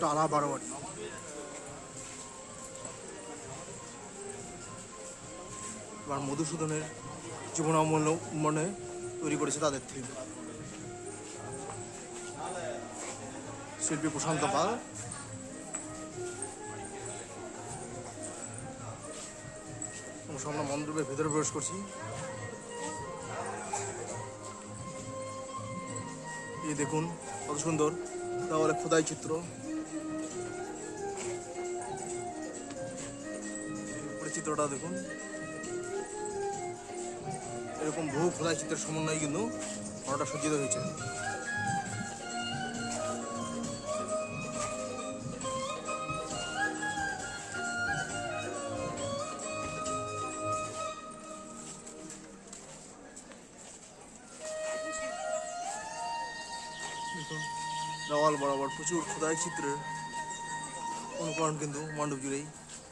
টালা বারোয়ারি এবার মধুসূদনের জীবনামূল্য মনে তৈরি করেছে তাদের থিম শিল্পী প্রশান্ত পাল। আমরা মণ্ডপের ভেতরে প্রবেশ করছি। এই দেখুন, কত সুন্দর। তাহলে খোদাই চিত্র। চিত্রটা দেখুন। এরকম বহু খোদাই চিত্রের সমন্বয়ে কিন্তু ঘরটা সজ্জিত হয়েছে। দেওয়াল বরাবর প্রচুর খোদাই চিত্রের অনুকরণ কিন্তু মণ্ডপ জুড়েই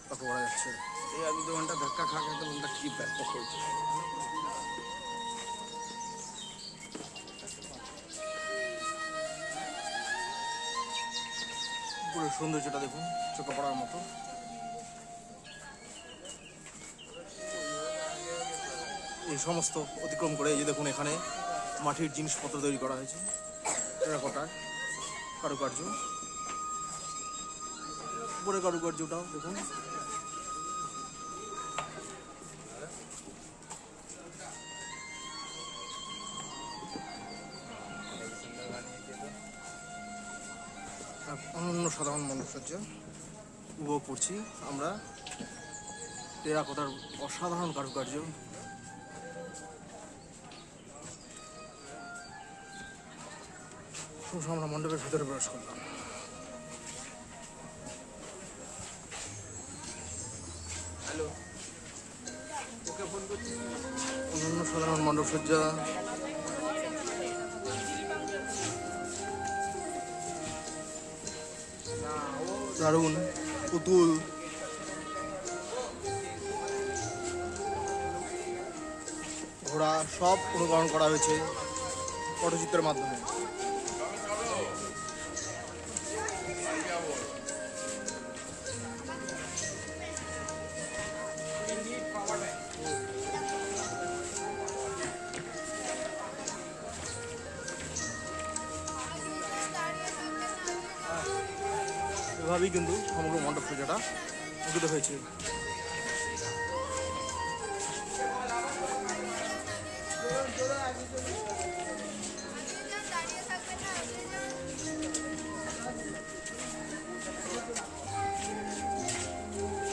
লক্ষ্য করা যাচ্ছে। এই এক দু ঘণ্টা ধাক্কা খা খেতে মনটা কি ব্যাপক হয়েছে পুরো সৌন্দর্যটা দেখুন, চোখে পড়ার মতো। এই সমস্ত অতিক্রম করে এই যে দেখুন এখানে মাটির জিনিসপত্র তৈরি করা হয়েছে, টেরাকোটার কারুকার্য। উপরে কারুকার্যটাও দেখুন। অনন্য সাধারণ মনুষ্যজ্জা উপভোগ করছি আমরা। টেরাকোটার অসাধারণ কারুকার্য। আমরা মণ্ডপের ভিতরে প্রবেশ করলাম। হ্যালো ওকে ফোন করছি। অনন্য সাধারণ মণ্ডপসজ্জা। দারুণ পুতুল ঘোড়া সব অনুকরণ করা হয়েছে পটচিত্রের মাধ্যমে। এভাবেই কিন্তু সমগ্র মণ্ডপ পূজাটা মুখিত হয়েছে।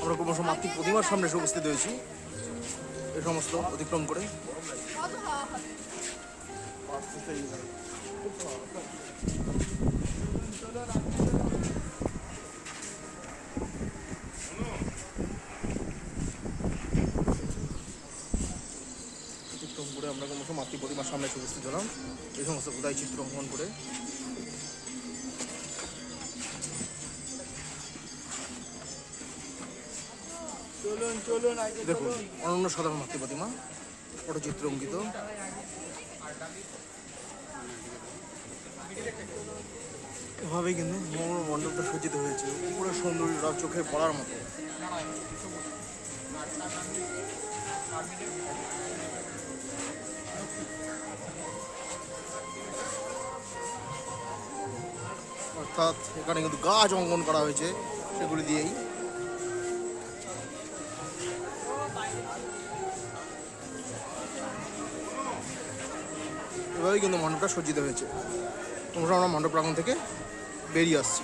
আমরা ক্রমশ মাতৃ প্রতিমার সামনে এসে উপস্থিত হয়েছি। এ সমস্ত অতিক্রম করে অতিক্রম করে আমরা ক্রমশ মাতৃ প্রতিমার সামনে এসে উপস্থিত হলাম। এই সমস্ত খোদাই চিত্র অঙ্কন করে। দেখুন অনন্য সাধারণ মাতৃ প্রতিমা পটচিত্র অঙ্কিত। এভাবেই কিন্তু মনোরম মণ্ডপটা সজ্জিত হয়েছে পুরো সৌন্দর্যটা চোখে পড়ার মতো। অর্থাৎ এখানে কিন্তু গাছ অঙ্কন করা হয়েছে, সেগুলি দিয়েই। এভাবেই কিন্তু মণ্ডপটা সজ্জিত হয়েছে। তোমরা আমরা মণ্ডপ প্রাঙ্গণ থেকে বেরিয়ে আসছি।